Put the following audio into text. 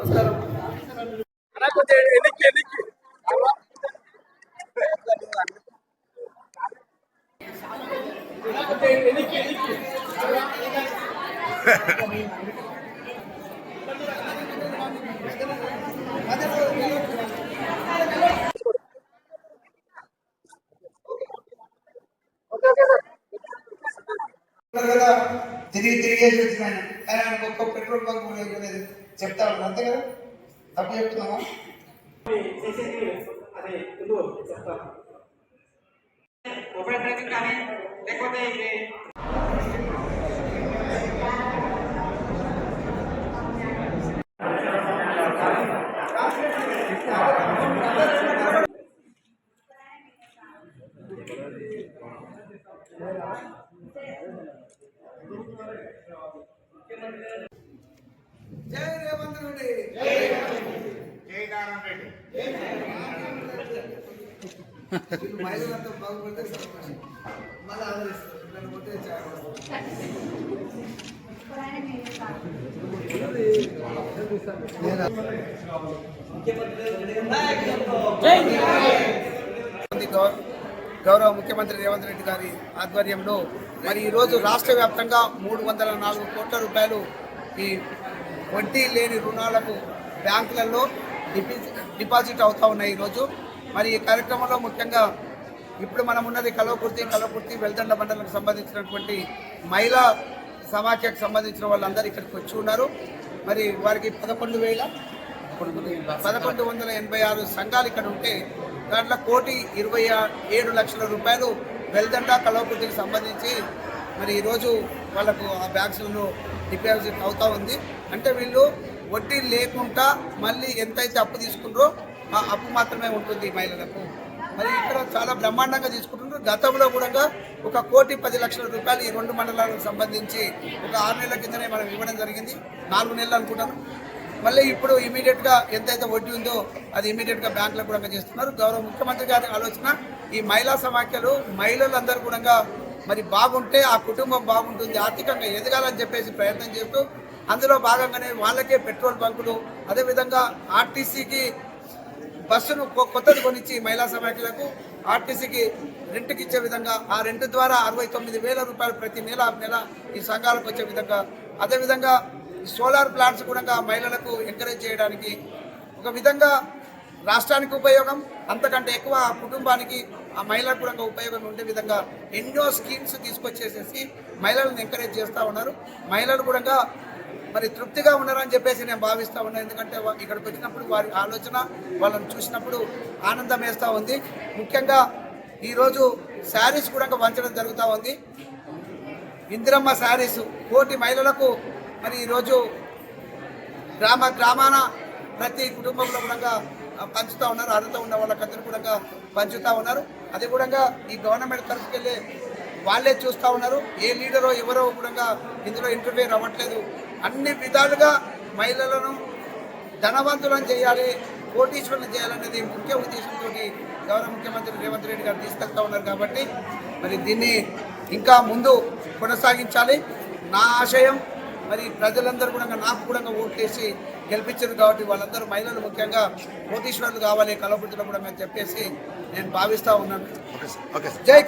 నమస్కారం అలా కొంచెం ఎనికి ఎనికి ఎనికి ఎనికి తిరిగి తిరిగేసి వచ్చినాను కానీ ఆయనకు ఒక్క పెట్రోల్ బంక్ కూడా ఇవ్వలేదు చెప్తా ఉన్నాను అంతే కదా? తప్పు చెప్తున్నామా చేసేది అదే ముందు చెప్తాను. మొబైల్ బ్యాంకింగ్ కానీ లేకపోతే జై రేవంత్ రెడ్డి. వీళ్ళు మహిళలంతా బాగుపడితే సంతోషం మళ్ళీ ఆదరిస్తారు. నన్ను పోతే గౌరవ ముఖ్యమంత్రి రేవంత్ రెడ్డి గారి ఆధ్వర్యంలో మరి ఈరోజు రాష్ట్ర వ్యాప్తంగా మూడు వందల నాలుగు కోట్ల రూపాయలు ఈ వడ్డీ లేని రుణాలకు బ్యాంకులలో డిపాజిట్ డిపాజిట్ అవుతా ఉన్నాయి ఈరోజు. మరి ఈ కార్యక్రమంలో ముఖ్యంగా ఇప్పుడు మనం ఉన్నది కలవకుర్తి కలవకుర్తి వెల్దండ మండలకు సంబంధించినటువంటి మహిళా సమాఖ్యకు సంబంధించిన వాళ్ళందరూ ఇక్కడికి వచ్చి ఉన్నారు. మరి వారికి పదకొండు వేల పదకొండు వందల ఎనభై ఆరు సంఘాలు ఇక్కడ ఉంటే దాంట్లో కోటి ఇరవై ఏడు లక్షల రూపాయలు వెల్దండ కలవకుర్తికి సంబంధించి మరి ఈరోజు వాళ్ళకు ఆ బ్యాంక్స్లలో డిపాజిట్ అవుతూ ఉంది. అంటే వీళ్ళు వడ్డీ లేకుండా మళ్ళీ ఎంతైతే అప్పు తీసుకుంటారో ఆ అప్పు మాత్రమే ఉంటుంది మహిళలకు. మరి ఇక్కడ చాలా బ్రహ్మాండంగా తీసుకుంటున్నారు గతంలో కూడా ఒక కోటి పది లక్షల రూపాయలు ఈ రెండు మండలాలకు సంబంధించి ఒక ఆరు నెలల కిందనే మనం ఇవ్వడం జరిగింది. నాలుగు నెలలు అనుకుంటాను. మళ్ళీ ఇప్పుడు ఇమీడియట్గా ఎంతైతే వడ్డీ ఉందో అది ఇమీడియట్గా బ్యాంకులకు కూడా చేస్తున్నారు గౌరవ ముఖ్యమంత్రి గారి ఆలోచన ఈ మహిళా సమాఖ్యలు మహిళలందరూ కూడా మరి బాగుంటే ఆ కుటుంబం బాగుంటుంది ఆర్థికంగా ఎదగాలని చెప్పేసి ప్రయత్నం చేస్తూ అందులో భాగంగానే వాళ్ళకే పెట్రోల్ బంకులు అదేవిధంగా ఆర్టీసీకి బస్సును కొ- కొత్తది కొనిచ్చి మహిళా సమాఖ్యలకు ఆర్టీసీకి రెంట్కి ఇచ్చే విధంగా ఆ రెంట్ ద్వారా అరవై తొమ్మిది వేల రూపాయలు ప్రతి నెల నెల ఈ సంఘాలకు వచ్చే విధంగా అదేవిధంగా సోలార్ ప్లాంట్స్ కూడా మహిళలకు ఎంకరేజ్ చేయడానికి ఒక విధంగా రాష్ట్రానికి ఉపయోగం. అంతకంటే ఎక్కువ ఆ కుటుంబానికి ఆ మహిళలకు కూడా ఉపయోగం ఉండే విధంగా ఎన్నో స్కీమ్స్ తీసుకొచ్చేసేసి మహిళలను ఎంకరేజ్ చేస్తూ ఉన్నారు. మహిళలు కూడా మరి తృప్తిగా ఉన్నారని చెప్పేసి నేను భావిస్తూ ఉన్నాను ఎందుకంటే ఇక్కడికి వచ్చినప్పుడు వారి ఆలోచన వాళ్ళని చూసినప్పుడు ఆనందం వేస్తూ ఉంది. ముఖ్యంగా ఈరోజు శారీస్ కూడా వంచడం జరుగుతూ ఉంది. ఇందిరమ్మ శారీస్ కోటి మహిళలకు మరి ఈరోజు గ్రామ గ్రామాన ప్రతి కుటుంబంలో కూడా పంచుతూ ఉన్నారు. అర్హత ఉన్న వాళ్ళకందరూ కూడా పంచుతూ ఉన్నారు. అది కూడా ఈ గవర్నమెంట్ తరఫుకి వెళ్ళి వాళ్ళే చూస్తూ ఉన్నారు. ఏ లీడరో ఎవరో కూడా ఇందులో ఇంటర్ఫేర్ అవ్వట్లేదు. అన్ని విధాలుగా మహిళలను ధనవంతులను చేయాలి కోటీశ్వరులను చేయాలనేది ముఖ్య ఉద్దేశంతో గౌరవ ముఖ్యమంత్రి రేవంత్ రెడ్డి గారు తీసుకెళ్తా ఉన్నారు కాబట్టి మరి దీన్ని ఇంకా ముందు కొనసాగించాలి. నా ఆశయం మరి ప్రజలందరూ కూడా నాకు కూడా ఓట్లేసి గెలిపించారు కాబట్టి వాళ్ళందరూ మహిళలు ముఖ్యంగా కోటీశ్వరులు కావాలి కలవృత్తులు కూడా అని చెప్పేసి నేను భావిస్తా ఉన్నాను. జై